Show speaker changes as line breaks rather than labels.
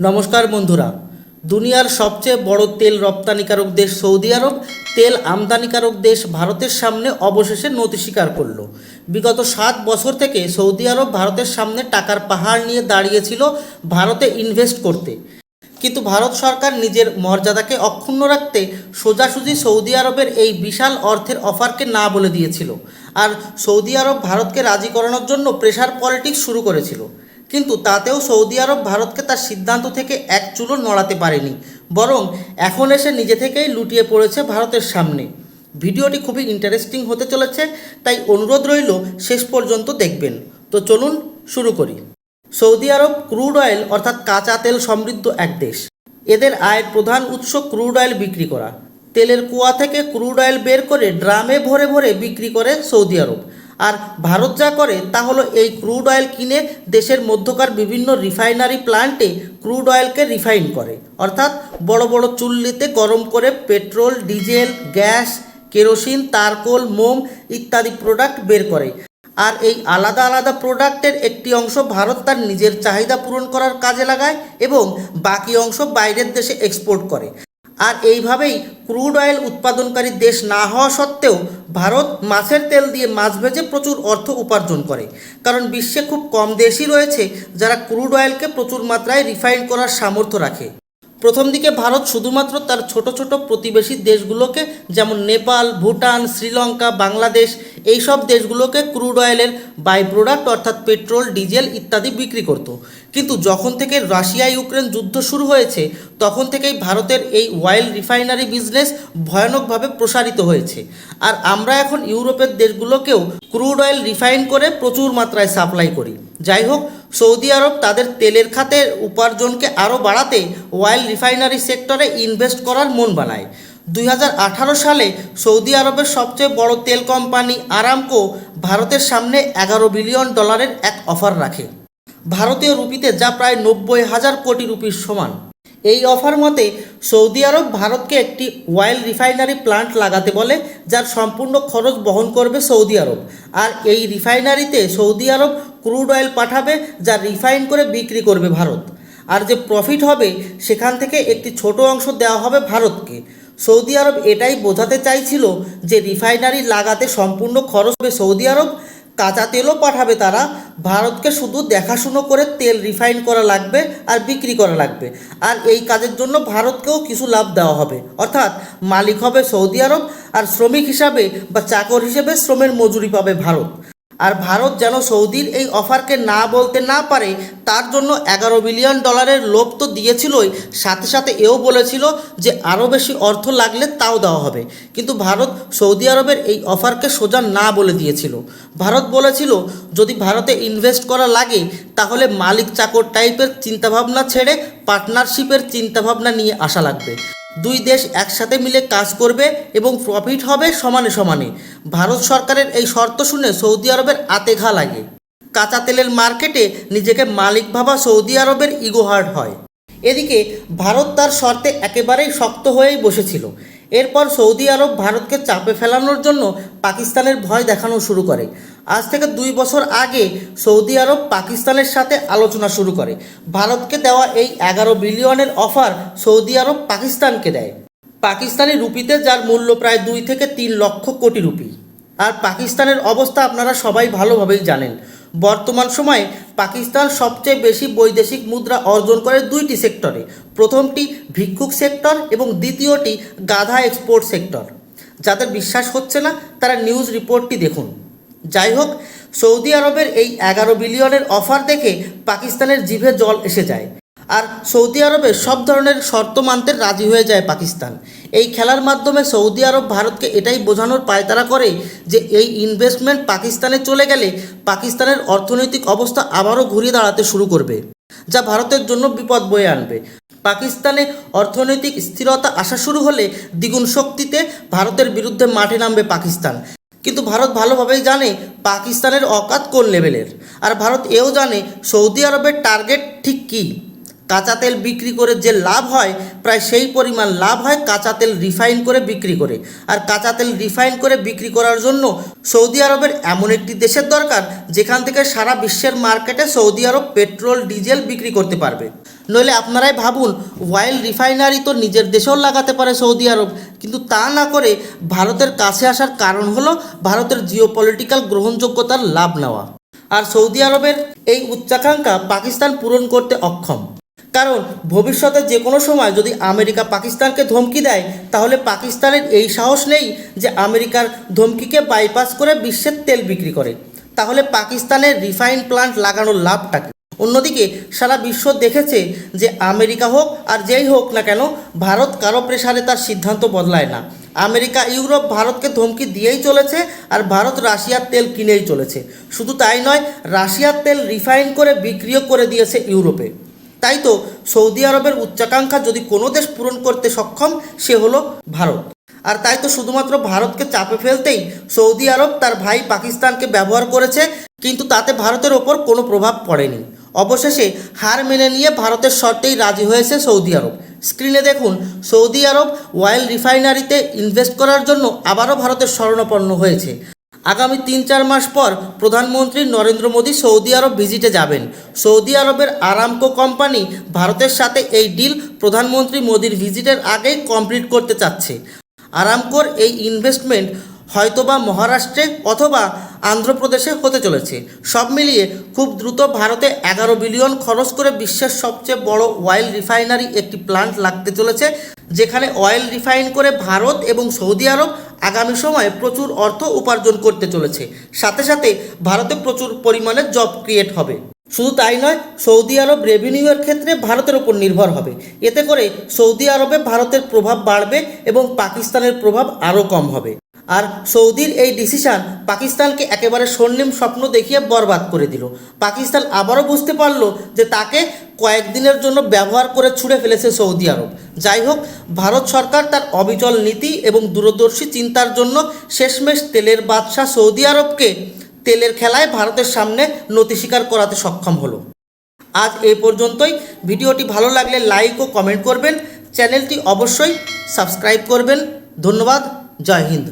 নমস্কার বন্ধুরা। দুনিয়ার সবচেয়ে বড় তেল রপ্তানিকারক দেশ সৌদি আরব। তেল আমদানিকারক দেশ ভারতের সামনে অবশেষে নতি স্বীকার করল। বিগত সাত বছর থেকে সৌদি আরব ভারতের সামনে টাকার পাহাড় নিয়ে দাঁড়িয়েছিল ভারতে ইনভেস্ট করতে। কিন্তু ভারত সরকার নিজের মর্যাদাকে অক্ষুণ্ণ রাখতে সোজাসুজি সৌদি আরবের এই বিশাল অর্থের অফারকে না বলে দিয়েছিল। আর সৌদি আরব ভারতকে রাজি করানোর জন্য প্রেশার পলিটিক্স শুরু করেছিল। কিন্তু তাতেও সৌদি আরব ভারতকে তার সিদ্ধান্ত থেকে এক চুলো নড়াতে পারেনি, বরং এখন এসে নিজে থেকেই লুটিয়ে পড়েছে ভারতের সামনে। ভিডিওটি খুবই ইন্টারেস্টিং হতে চলেছে, তাই অনুরোধ রইল শেষ পর্যন্ত দেখবেন। তো চলুন শুরু করি। সৌদি আরব ক্রুড অয়েল অর্থাৎ কাঁচা তেল সমৃদ্ধ এক দেশ। এদের আয়ের প্রধান উৎস ক্রুড অয়েল বিক্রি করা। তেলের কুয়া থেকে ক্রুড অয়েল বের করে ড্রামে ভরে ভরে বিক্রি করে সৌদি আরব। আর ভারত যা করে তা হলো এই ক্রুড অয়েল কিনে দেশের মধ্যকার বিভিন্ন রিফাইনারি প্লান্টে ক্রুড অয়েলকে রিফাইন করে। অর্থাৎ বড় বড় চুল্লিতে গরম করে পেট্রোল, ডিজেল, গ্যাস, কেরোসিন, তারকোল, মোম ইত্যাদি প্রোডাক্ট বের করে। আর এই আলাদা আলাদা প্রোডাক্টের একটি অংশ ভারত তার নিজের চাহিদা পূরণ করার কাজে লাগায় এবং বাকি অংশ বাইরের দেশে এক্সপোর্ট করে। আর এইভাবেই ক্রুড অয়েল উৎপাদনকারী দেশ না হওয়া সত্ত্বেও ভারত মাছের তেল দিয়ে মাছ ভেজে প্রচুর অর্থ উপার্জন করে। কারণ বিশ্বে খুব কম দেশই রয়েছে যারা ক্রুড অয়েলকে প্রচুর মাত্রায় রিফাইন করার সামর্থ্য রাখে। প্রথম দিকে ভারত শুধুমাত্র তার ছোট ছোট প্রতিবেশী দেশগুলোকে, যেমন নেপাল, ভুটান, শ্রীলঙ্কা, বাংলাদেশ এই সব দেশগুলোকে ক্রুড অয়েলের বাই প্রোডাক্ট অর্থাৎ পেট্রোল, ডিজেল ইত্যাদি বিক্রি করত। কিন্তু যখন থেকে রাশিয়া, ইউক্রেন যুদ্ধ শুরু হয়েছে, তখন থেকেই ভারতের এই অয়েল রিফাইনারি বিজনেস ভয়ানকভাবে প্রসারিত হয়েছে। আর আমরা এখন ইউরোপের দেশগুলোকেও ক্রুড অয়েল রিফাইন করে প্রচুর মাত্রায় সাপ্লাই করি। যাই হোক সৌদি আরব তাদের তেলের খাতের উপার্জনকে আরও বাড়াতে অয়েল রিফাইনারি সেক্টরে ইনভেস্ট করার মন বানায়। দুই হাজার আঠারো সালে সৌদি আরবের সবচেয়ে বড় তেল কোম্পানি আরামকো ভারতের সামনে এগারো বিলিয়ন ডলারের এক অফার রাখে। ভারতীয় রুপিতে যা প্রায় নব্বই হাজার কোটি রুপির সমান। এই অফার মতে সৌদি আরব ভারতকে একটি অয়েল রিফাইনারি প্লান্ট লাগাতে বলে, যার সম্পূর্ণ খরচ বহন করবে সৌদি আরব। আর এই রিফাইনারিতে সৌদি আরব ক্রুড অয়েল পাঠাবে, যা রিফাইন করে বিক্রি করবে ভারত। আর যে প্রফিট হবে, সেখান থেকে একটি ছোট অংশ দেওয়া হবে ভারতকে। সৌদি আরব এটাই বোঝাতে চাইছিল যে রিফাইনারি লাগাতে সম্পূর্ণ খরচ হবে সৌদি আরব কাঁচা তেলও পাঠাবে তারা। ভারতকে শুধু দেখাশুনো করে তেল রিফাইন করা লাগবে আর বিক্রি করা লাগবে। আর এই কাজের জন্য ভারতকেও কিছু লাভ দেওয়া হবে। অর্থাৎ মালিক হবে সৌদি আরব আর শ্রমিক হিসাবে বা চাকর হিসেবে শ্রমের মজুরি পাবে ভারত। আর ভারত যেন সৌদির এই অফারকে না বলতে না পারে, তার জন্য এগারো বিলিয়ন ডলারের লোভ তো দিয়েছিলই। সাথে সাথে এও বলেছিল যে আরও বেশি অর্থ লাগলে তাও দেওয়া হবে। কিন্তু ভারত সৌদি আরবের এই অফারকে সোজা না বলে দিয়েছিল। ভারত বলেছিল, যদি ভারতে ইনভেস্ট করা লাগে, তাহলে মালিক চাকর টাইপের চিন্তাভাবনা ছেড়ে পার্টনারশিপের চিন্তাভাবনা নিয়ে আসা লাগবে। দুই দেশ একসাথে মিলে কাজ করবে এবং প্রফিট হবে সমানে সমানে। ভারত সরকারের এই শর্ত শুনে সৌদি আরবের আতে ঘা লাগে। কাঁচা তেলের মার্কেটে নিজেকে মালিক ভাবা সৌদি আরবের ইগোহার্ড হয়। এদিকে ভারত তার শর্তে একেবারেই শক্ত হয়েই বসেছিল। এরপর সৌদি আরব ভারতকে চাপে ফেলানোর জন্য পাকিস্তানের ভয় দেখানো শুরু করে। আজ থেকে দুই বছর আগে সৌদি আরব পাকিস্তানের সাথে আলোচনা শুরু করে। ভারতকে দেওয়া এই এগারো বিলিয়নের অফার সৌদি আরব পাকিস্তানকে দেয়। পাকিস্তানি রুপিতে যার মূল্য প্রায় দুই থেকে তিন লক্ষ কোটি রুপি। আর পাকিস্তানের অবস্থা আপনারা সবাই ভালোভাবেই জানেন। বর্তমান সময়ে পাকিস্তান সবচেয়ে বেশি বৈদেশিক মুদ্রা অর্জন করে দুইটি সেক্টরে। প্রথমটি ভিক্ষুক সেক্টর এবং দ্বিতীয়টি গাধা এক্সপোর্ট সেক্টর। যাদের বিশ্বাস হচ্ছে না, তারা নিউজ রিপোর্টটি দেখুন। যাই হোক, সৌদি আরবের এই এগারো বিলিয়নের অফার দেখে পাকিস্তানের জিভে জল এসে যায়। আর সৌদি আরবে সব ধরনের শর্ত মানতে রাজি হয়ে যায় পাকিস্তান। এই খেলার মাধ্যমে সৌদি আরব ভারতকে এটাই বোঝানোর পায়তারা করে যে এই ইনভেস্টমেন্ট পাকিস্তানে চলে গেলে পাকিস্তানের অর্থনৈতিক অবস্থা আবারও ঘুরিয়ে দাঁড়াতে শুরু করবে, যা ভারতের জন্য বিপদ বয়ে আনবে। পাকিস্তানে অর্থনৈতিক স্থিরতা আসা শুরু হলে দ্বিগুণ শক্তিতে ভারতের বিরুদ্ধে মাঠে নামবে পাকিস্তান। কিন্তু ভারত ভালোভাবেই জানে পাকিস্তানের অকাত কোন লেভেলের আর ভারত এও জানে সৌদি আরবের টার্গেট ঠিক কী। কাঁচা তেল বিক্রি করে যে লাভ হয়, প্রায় সেই পরিমাণ লাভ হয় কাঁচা তেল রিফাইন করে বিক্রি করে। আর কাঁচা তেল রিফাইন করে বিক্রি করার জন্য সৌদি আরবের এমন একটি দেশের দরকার, যেখান থেকে সারা বিশ্বের মার্কেটে সৌদি আরব পেট্রোল, ডিজেল বিক্রি করতে পারবে। নইলে আপনারাই ভাবুন, ওয়াইল রিফাইনারি তো নিজের দেশেও লাগাতে পারে সৌদি আরব। কিন্তু তা না করে ভারতের কাছে আসার কারণ হলো ভারতের জিওপলিটিক্যাল গ্রহণযোগ্যতার লাভ নেওয়া। আর সৌদি আরবের এই উচ্চাকাঙ্ক্ষা পাকিস্তান পূরণ করতে অক্ষম। কারণ ভবিষ্যতে যে কোনো সময় যদি আমেরিকা পাকিস্তানকে ধমকি দেয়, তাহলে পাকিস্তানের এই সাহস নেই যে আমেরিকার ধমকিকে বাইপাস করে বিশ্বের তেল বিক্রি করে। তাহলে পাকিস্তানের রিফাইন প্লান্ট লাগানোর লাভটা অন্যদিকে সারা বিশ্ব দেখেছে যে আমেরিকা হোক আর যেই হোক না কেন, ভারত কারও প্রেসারে তার সিদ্ধান্ত বদলায় না। আমেরিকা, ইউরোপ ভারতকে ধমকি দিয়েই চলেছে আর ভারত রাশিয়ার তেল কিনেই চলেছে। শুধু তাই নয়, রাশিয়ার তেল রিফাইন করে বিক্রিও করে দিয়েছে ইউরোপে। তাই তো সৌদি আরবের উচ্চাকাঙ্ক্ষা যদি কোনো দেশ পূরণ করতে সক্ষম, সে হলো ভারত। আর তাই তো শুধুমাত্র ভারতকে চাপে ফেলতেই সৌদি আরব তার ভাই পাকিস্তানকে ব্যবহার করেছে, কিন্তু তাতে ভারতের ওপর কোনো প্রভাব পড়েনি। অবশেষে হার মেনে নিয়ে ভারতের শর্তেই রাজি হয়েছে সৌদি আরব। স্ক্রিনে দেখুন, সৌদি আরব অয়েল রিফাইনারিতে ইনভেস্ট করার জন্য আবারও ভারতের স্মরণাপন্ন হয়েছে। আগামী তিন চার মাস পর প্রধানমন্ত্রী নরেন্দ্র মোদী সৌদি আরব ভিজিটে যাবেন। সৌদি আরবের আরামকো কোম্পানি ভারতের সাথে এই ডিল প্রধানমন্ত্রী মোদীর ভিজিটের আগেই কমপ্লিট করতে চাচ্ছে। আরামকোর এই ইনভেস্টমেন্ট হয়তোবা মহারাষ্ট্রে অথবা আন্ধ্রপ্রদেশে হতে চলেছে। সব মিলিয়ে খুব দ্রুত ভারতে এগারো বিলিয়ন খরচ করে বিশ্বের সবচেয়ে বড় অয়েল রিফাইনারি একটি প্লান্ট লাগতে চলেছে, যেখানে অয়েল রিফাইন করে ভারত এবং সৌদি আরব আগামী সময়ে প্রচুর অর্থ উপার্জন করতে চলেছে। সাথে সাথে ভারতে প্রচুর পরিমাণে জব ক্রিয়েট হবে। শুধু তাই নয়, সৌদি আরব রেভিনিউয়ের ক্ষেত্রে ভারতের ওপর নির্ভর হবে। এতে করে সৌদি আরবে ভারতের প্রভাব বাড়বে এবং পাকিস্তানের প্রভাব আরও কম হবে। আর সৌদির এই ডিসিশন পাকিস্তানকে একেবারে স্বর্ণিম স্বপ্ন দেখিয়ে বরবাদ করে দিল। পাকিস্তান আবারও বুঝতে পারল যে তাকে কয়েকদিনের জন্য ব্যবহার করে ছুঁড়ে ফেলেছে সৌদি আরব। যাই হোক ভারত সরকার তার অবিচল নীতি এবং দূরদর্শী চিন্তার জন্য শেষমেশ তেলের বাদশাহ সৌদি আরবকে তেলের খেলায় ভারতের সামনে নতি স্বীকার করাতে সক্ষম হলো। আজ এ পর্যন্তই। ভিডিওটি ভালো লাগলে লাইক ও কমেন্ট করবেন। চ্যানেলটি অবশ্যই সাবস্ক্রাইব করবেন। ধন্যবাদ। জয় হিন্দ।